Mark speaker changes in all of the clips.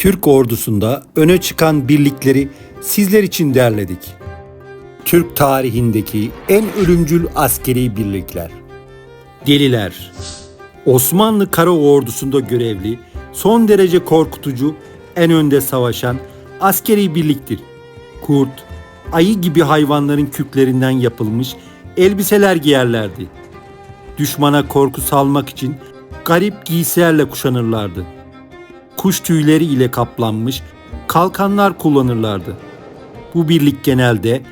Speaker 1: Türk ordusunda öne çıkan birlikleri sizler için derledik. Türk tarihindeki en ölümcül askeri birlikler. Deliler. Osmanlı Kara Ordusu'nda görevli, son derece korkutucu, en önde savaşan askeri birliktir. Kurt, ayı gibi hayvanların küklerinden yapılmış elbiseler giyerlerdi. Düşmana korku salmak için garip giysilerle kuşanırlardı. Kuş tüyleri ile kaplanmış kalkanlar kullanırlardı. Bu birlik genelde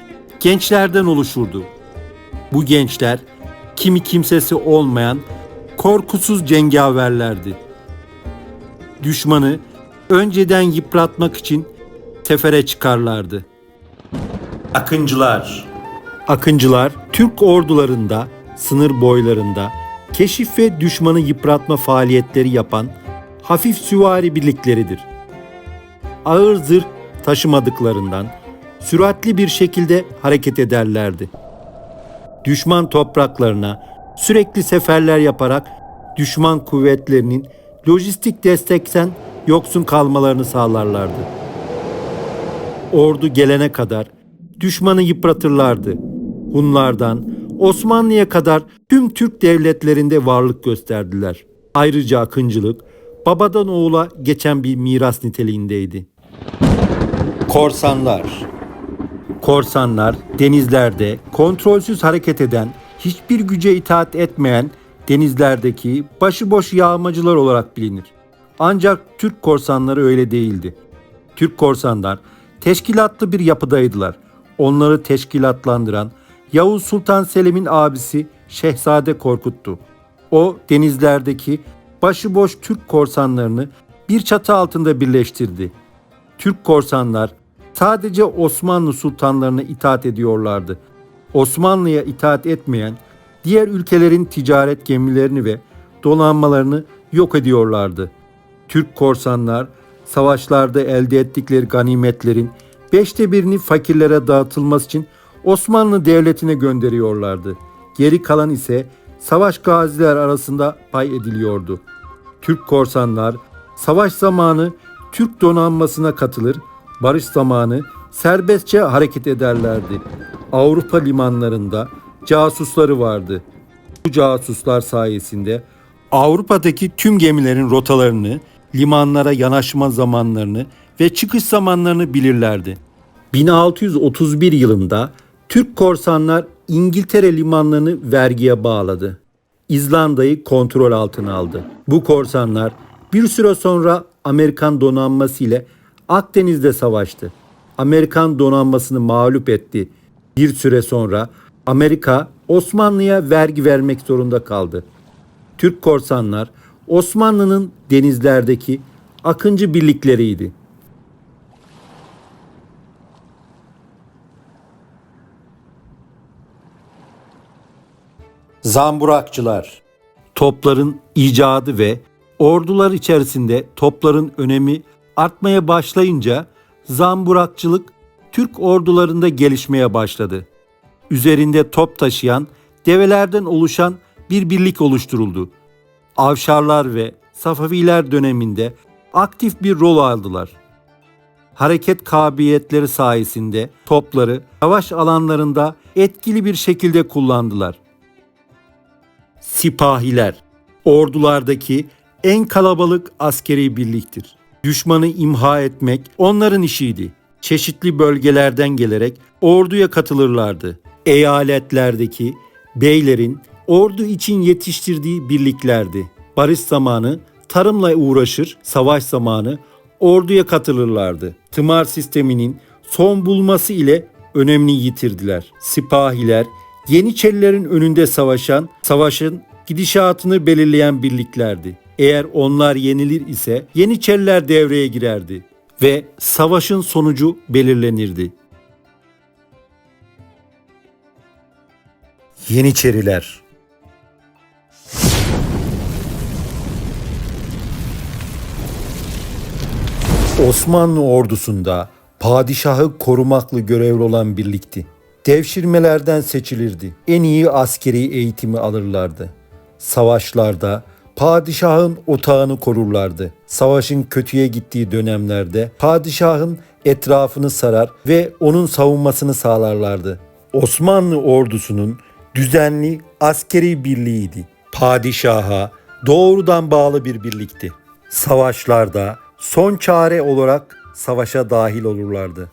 Speaker 1: gençlerden oluşurdu. Bu gençler kimi kimsesi olmayan korkusuz cengaverlerdi. Düşmanı önceden yıpratmak için sefere çıkarlardı. Akıncılar Akıncılar Türk ordularında, sınır boylarında keşif ve düşmanı yıpratma faaliyetleri yapan hafif süvari birlikleridir. Ağır zırh taşımadıklarından süratli bir şekilde hareket ederlerdi. Düşman topraklarına sürekli seferler yaparak düşman kuvvetlerinin lojistik destekten yoksun kalmalarını sağlarlardı. Ordu gelene kadar düşmanı yıpratırlardı. Hunlardan Osmanlı'ya kadar tüm Türk devletlerinde varlık gösterdiler. Ayrıca akıncılık babadan oğula geçen bir miras niteliğindeydi. Korsanlar Korsanlar denizlerde kontrolsüz hareket eden, hiçbir güce itaat etmeyen denizlerdeki başıboş yağmacılar olarak bilinir. Ancak Türk korsanları öyle değildi. Türk korsanlar teşkilatlı bir yapıdaydılar. Onları teşkilatlandıran Yavuz Sultan Selim'in abisi Şehzade Korkut'tu. O denizlerdeki başıboş Türk korsanlarını bir çatı altında birleştirdi. Türk korsanlar sadece Osmanlı sultanlarına itaat ediyorlardı. Osmanlı'ya itaat etmeyen diğer ülkelerin ticaret gemilerini ve donanmalarını yok ediyorlardı. Türk korsanlar savaşlarda elde ettikleri ganimetlerin beşte birini fakirlere dağıtılması için Osmanlı Devleti'ne gönderiyorlardı. Geri kalan ise savaş gaziler arasında pay ediliyordu. Türk korsanlar savaş zamanı Türk donanmasına katılır, barış zamanı serbestçe hareket ederlerdi. Avrupa limanlarında casusları vardı. Bu casuslar sayesinde Avrupa'daki tüm gemilerin rotalarını, limanlara yanaşma zamanlarını ve çıkış zamanlarını bilirlerdi. 1631 yılında Türk korsanlar İngiltere limanlarını vergiye bağladı. İzlanda'yı kontrol altına aldı. Bu korsanlar bir süre sonra Amerikan donanması ile Akdeniz'de savaştı. Amerikan donanmasını mağlup etti. Bir süre sonra Amerika Osmanlı'ya vergi vermek zorunda kaldı. Türk korsanlar Osmanlı'nın denizlerdeki akıncı birlikleriydi. Zamburakçılar Topların icadı ve ordular içerisinde topların önemi artmaya başlayınca zamburakçılık Türk ordularında gelişmeye başladı. Üzerinde top taşıyan develerden oluşan bir birlik oluşturuldu. Avşarlar ve Safaviler döneminde aktif bir rol aldılar. Hareket kabiliyetleri sayesinde topları savaş alanlarında etkili bir şekilde kullandılar. Sipahiler, ordulardaki en kalabalık askeri birliktir. Düşmanı imha etmek onların işiydi. Çeşitli bölgelerden gelerek orduya katılırlardı. Eyaletlerdeki beylerin ordu için yetiştirdiği birliklerdi. Barış zamanı tarımla uğraşır, savaş zamanı orduya katılırlardı. Tımar sisteminin son bulması ile önemini yitirdiler. Sipahiler Yeniçerilerin önünde savaşan, savaşın gidişatını belirleyen birliklerdi. Eğer onlar yenilir ise Yeniçeriler devreye girerdi ve savaşın sonucu belirlenirdi. Yeniçeriler Osmanlı ordusunda padişahı korumakla görevli olan birlikti. Devşirmelerden seçilirdi. En iyi askeri eğitimi alırlardı. Savaşlarda padişahın otağını korurlardı. Savaşın kötüye gittiği dönemlerde padişahın etrafını sarar ve onun savunmasını sağlarlardı. Osmanlı ordusunun düzenli askeri birliğiydi. Padişaha doğrudan bağlı bir birlikti. Savaşlarda son çare olarak savaşa dahil olurlardı.